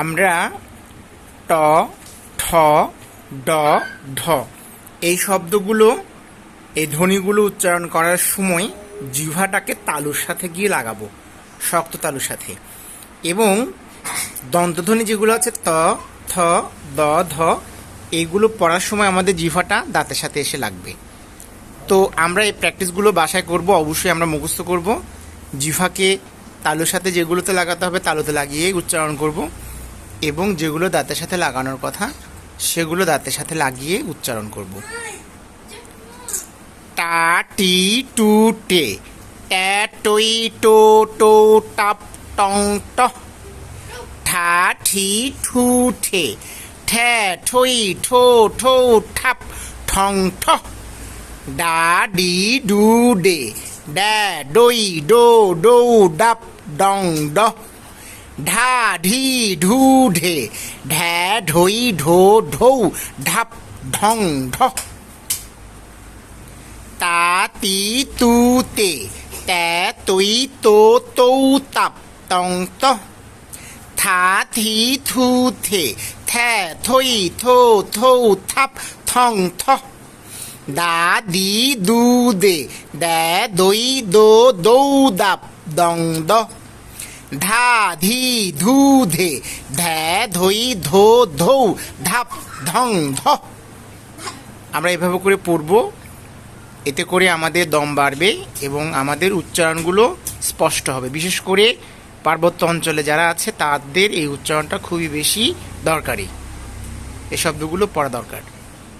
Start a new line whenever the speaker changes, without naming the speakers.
আমরা ট, ঠ, ড, ঢ। এই শব্দগুলো, এই ধ্বনিগুলো উচ্চারণ করার সময় জিহ্বাটাকে তালুর সাথে গিয়ে লাগাবো, শক্ত তালুর সাথে। এবং দন্তধ্বনি যেগুলো আছে, ত, থ, দ, ধ, এইগুলো পড়ার সময় আমাদের জিহ্বাটা দাঁতের সাথে এসে লাগবে। তো আমরা এই প্র্যাকটিসগুলো বাসায় করব, অবশ্যই আমরা মুখস্থ করব। জিহ্বাকে তালুর সাথে যেগুলোতে লাগাতে হবে, তালুতে লাগিয়ে উচ্চারণ করব। এবং যেগুলো দাঁতের সাথে লাগানোর কথা, সেগুলো দাঁতের সাথে লাগিয়ে উচ্চারণ করব। টা, টি, টু, টে। টই, টো টো, টাপ, টং, ট। ঠা, ঠি, ঠু, ঠে। ঠ্যা ঠই, ঠো ঠো, ঠাপ, ঠং, ঠ। ডা, ডি, ডু, ডে। ড্যা, ডই, ডো, ডৌ, ডাপ, ডং, ড। ঢা ঢি ঢু ঢে ঢ্যা ঢই ঢো ঢৌ ঢাপ ঢং ঢ তা তি তু তে ত্যা তৈ তো তৌ তাপ তং ত থা থি থু থে থ্যা থই থো থৌ থাপ থং থ দা দি দু দে দ্যা দই দো দৌ দাপ দং দ ধা ধি ধু ধে ধ্যা ধই ধো ধৌ, ধাপ ধং ধ। আমরা এভাবে করে পড়ব। এতে করে আমাদের দম বাড়বে এবং আমাদের উচ্চারণগুলো স্পষ্ট হবে। বিশেষ করে পার্বত্য অঞ্চলে যারা আছে, তাদের এই উচ্চারণটা খুবই বেশি দরকারি। এই শব্দগুলো পড়া দরকার।